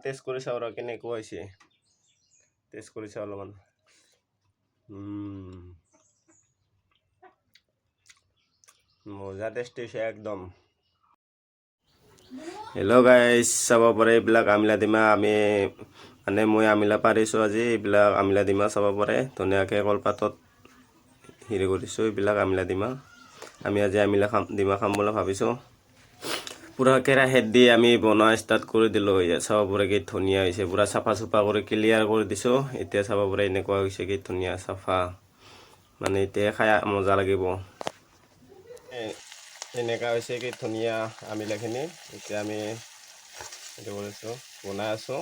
Test কৰি চাওঁ ৰ কেনেকুৱা হৈছে টেষ্ট কৰি চাওঁ অলপমান। মজা টেষ্ট হৈছে একদম। হেল্ল' গাইজ চাব পাৰে এইবিলাক আমিলা ডিমা আমি মানে মই আমিলা পাৰিছোঁ আজি এইবিলাক আমিলা ডিমা চাব পাৰে। ধুনীয়াকৈ কলপাতত হেৰি কৰিছোঁ এইবিলাক আমিলা ডিমা আমি আজি আমিলা খাম ডিমা খাম বুলি ভাবিছোঁ। পূৰা কেৰাহীত দি আমি বনোৱা ষ্টাৰ্ট কৰি দিলোঁ ইয়াত চাব পাৰে কি ধুনীয়া হৈছে। পূৰা চাফা চুফা কৰি ক্লিয়াৰ কৰি দিছোঁ। এতিয়া চাব পাৰে এনেকুৱা হৈছে কি ধুনীয়া চাফা। মানে এতিয়া খাই মজা লাগিব। এনেকুৱা হৈছে কি ধুনীয়া আমিলাখিনি। এতিয়া আমি হেৰি কৰিছোঁ বনাই আছোঁ।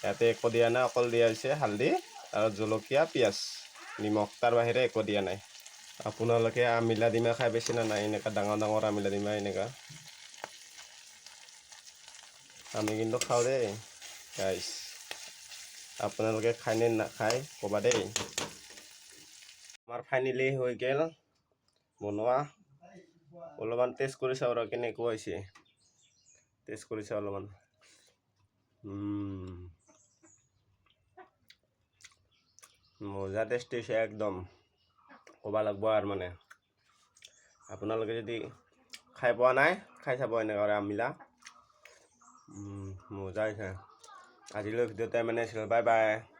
ইয়াতে একো দিয়া নাই, অকল দিয়া হৈছে হালধি আৰু জলকীয়া, পিঁয়াজ। নিমখ, তাৰ বাহিৰে একো দিয়া নাই। আপোনালোকে আমিলা ডিমা খাই পাইছে নে নাই? এনেকুৱা ডাঙৰ ডাঙৰ আমিলা ডিমা এনেকুৱা। আমি কিন্তু খাওঁ দেই গাইছ আপোনালোকে খায় নে নাখায়, ক'বা দেই। আমাৰ ফাইনেলি হৈ গ'ল। বনোৱা। অলপমান টেষ্ট কৰি চাওঁ ৰ কেনেকুৱা হৈছে। টেষ্ট কৰি চাওঁ অলপমান। মজা টেষ্ট হৈছে একদম। ক'ব লাগিব আৰু মানে। আপোনালোকে যদি খাই পোৱা নাই, খাই চাব এনেকুৱা আমিলা 嗯我在看。i'd love to 收了，拜拜。